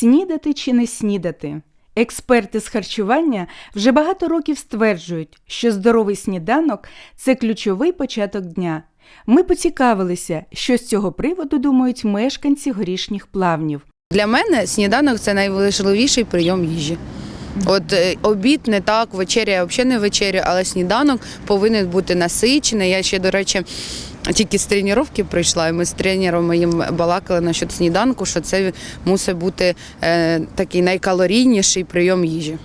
Снідати чи не снідати? Експерти з харчування вже багато років стверджують, що здоровий сніданок це ключовий початок дня. Ми поцікавилися, що з цього приводу думають мешканці горішніх плавнів. Для мене сніданок це найважливіший прийом їжі. От е, обід не так, вечеря взагалі не вечеря, але сніданок повинен бути насичений. Я ще, до речі, тільки з тренування прийшла, і ми з тренером моїм балакали насчет сніданку, що це мусить бути е, такий найкалорійніший прийом їжі.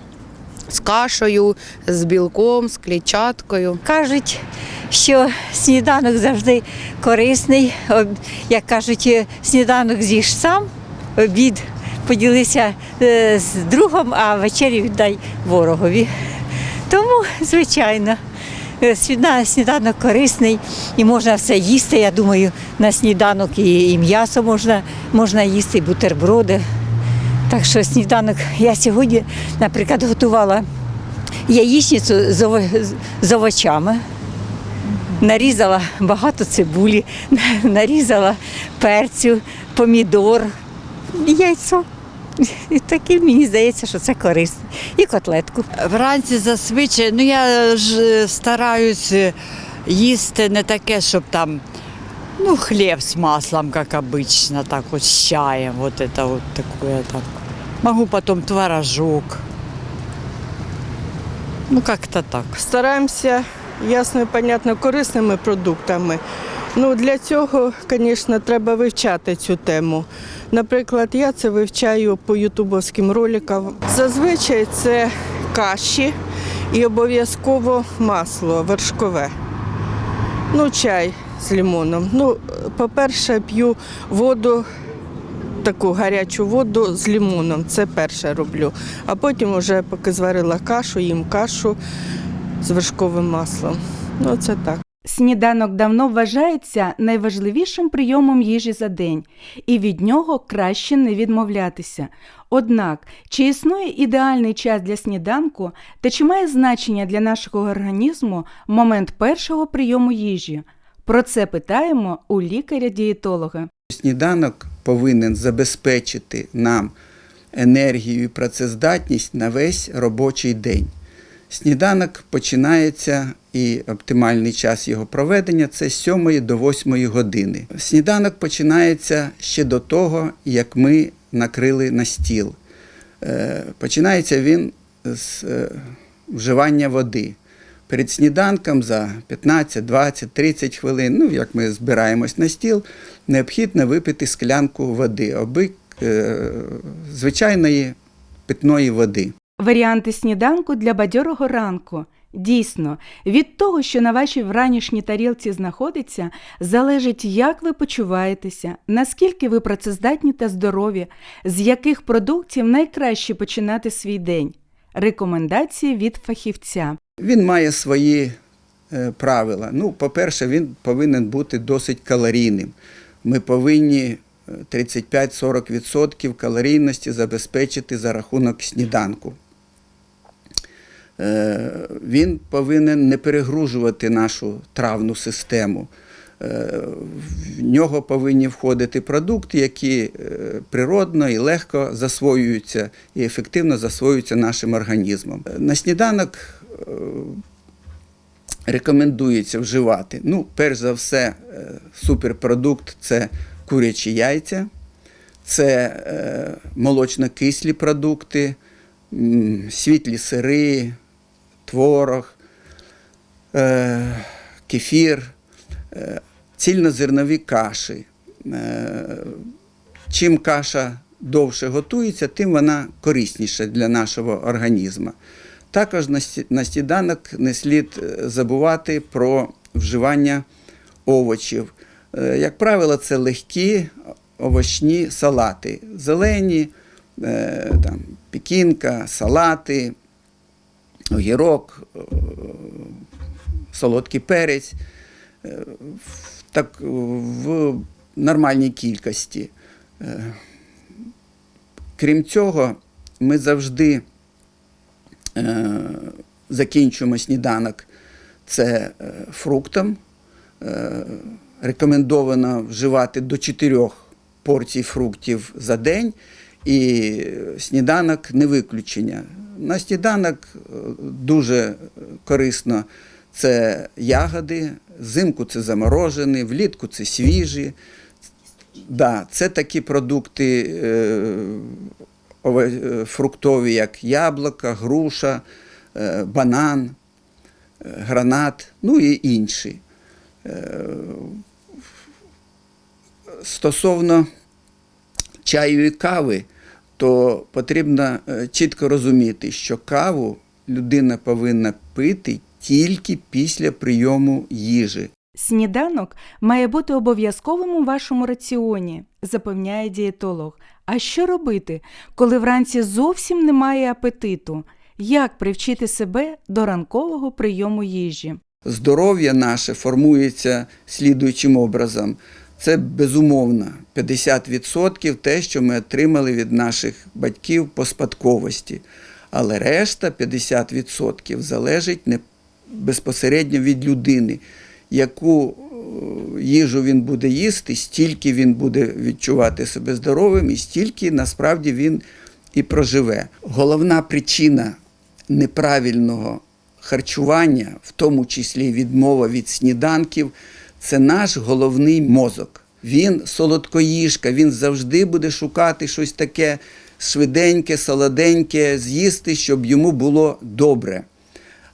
З кашею, з білком, з клітчаткою. Кажуть, що сніданок завжди корисний. Як кажуть, е, сніданок з'їж сам, обід поділися е, з другом, а вечерю віддай ворогові. Тому, звичайно, сніданок корисний і можна все їсти. Я думаю, на сніданок і, і м'ясо можна, можна їсти, і бутерброди. Так що сніданок я сьогодні, наприклад, готувала яєчницю з овочами. Нарізала багато цибулі, нарізала перцю, помідор, яйцо. І таке мені здається, що це корисно. І котлетку. Вранці зазвичай, ну я ж е, стараюсь е, їсти не таке, щоб там, ну, хліб з маслом, як обычно, так вот з чаєм, вот это вот такое так. Могу потом творожок. Ну, как-то так. Стараємося ясно і понятно корисними продуктами. Ну, для цього, звісно, треба вивчати цю тему. Наприклад, я це вивчаю по ютубовським роликам. Зазвичай це каші і обов'язково масло вершкове. Ну, чай з лимоном. Ну, по-перше, п'ю воду, таку гарячу воду з лимоном. Це перше роблю. А потім, вже, поки зварила кашу, їм кашу з вершковим маслом. Ну, це так. Сніданок давно вважається найважливішим прийомом їжі за день, і від нього краще не відмовлятися. Однак, чи існує ідеальний час для сніданку та чи має значення для нашого організму момент першого прийому їжі? Про це питаємо у лікаря-дієтолога. Сніданок повинен забезпечити нам енергію і працездатність на весь робочий день. Сніданок починається і оптимальний час його проведення це з 7 до 8 години. Сніданок починається ще до того, як ми накрили на стіл. Е, Починається він з е, вживання води. Перед сніданком за 15, 20, 30 хвилин, ну як ми збираємось на стіл, необхідно випити склянку води, аби е, звичайної питної води. Варіанти сніданку для бадьорого ранку. Дійсно, від того, що на вашій вранішній тарілці знаходиться, залежить, як ви почуваєтеся, наскільки ви працездатні та здорові, з яких продуктів найкраще починати свій день. Рекомендації від фахівця. Він має свої е, правила. Ну, по-перше, він повинен бути досить калорійним. Ми повинні е, 35-40% калорійності забезпечити за рахунок сніданку. Е, Він повинен не перегружувати нашу травну систему. Е, В нього повинні входити продукти, які е, природно і легко засвоюються і ефективно засвоюються нашим організмом. На сніданок рекомендується вживати. Ну, перш за все, суперпродукт це курячі яйця, це молочно-кислі продукти, світлі сири, творог, е, кефір, е, цільнозернові каші. Е, Чим каша довше готується, тим вона корисніша для нашого організму. Також на сніданок не слід забувати про вживання овочів. Як правило, це легкі овочні салати, зелені, там, пікінка, салати, огірок, е, солодкий перець. Е, Так, в нормальній кількості. Е, Крім цього, ми завжди е, закінчуємо сніданок це е, фруктом. Е, Рекомендовано вживати до 4 порцій фруктів за день І сніданок не виключення. На сніданок е, дуже корисно це ягоди, взимку це заморожені, влітку це свіжі. Да, це такі продукти е, е, фруктові, як яблука, груша, банан, гранат, ну і інші. Стосовно чаю і кави, то потрібно е, чітко розуміти, що каву людина повинна пити тільки після прийому їжі. Сніданок має бути обов'язковим у вашому раціоні, запевняє дієтолог. А що робити, коли вранці зовсім немає апетиту? Як привчити себе до ранкового прийому їжі? Здоров'я наше формується слідуючим образом. Це безумовно 50% те, що ми отримали від наших батьків по спадковості. Але решта 50% залежить не безпосередньо від людини, яку е, їжу він буде їсти, стільки він буде відчувати себе здоровим, і стільки насправді він і проживе. Головна причина неправильного харчування, в тому числі відмова від сніданків, це наш головний мозок. Він солодкоїжка, він завжди буде шукати щось таке швиденьке, солоденьке, з'їсти, щоб йому було добре.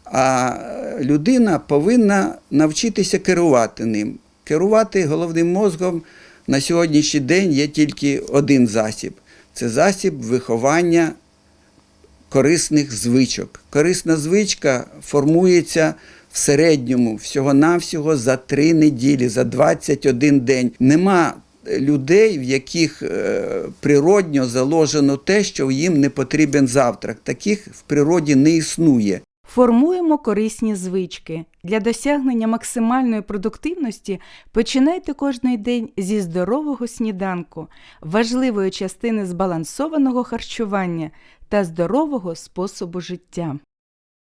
А людина повинна навчитися керувати ним. Керувати головним мозком на сьогоднішній день є тільки один засіб це засіб виховання корисних звичок. Корисна звичка формується в середньому всього-навсього за три неділі, за 21 день. Нема людей, в яких е, природньо заложено те, що їм не потрібен завтрак. Таких в природі не існує. Формуємо корисні звички. Для досягнення максимальної продуктивності починайте кожний день зі здорового сніданку, важливої частини збалансованого харчування та здорового способу життя.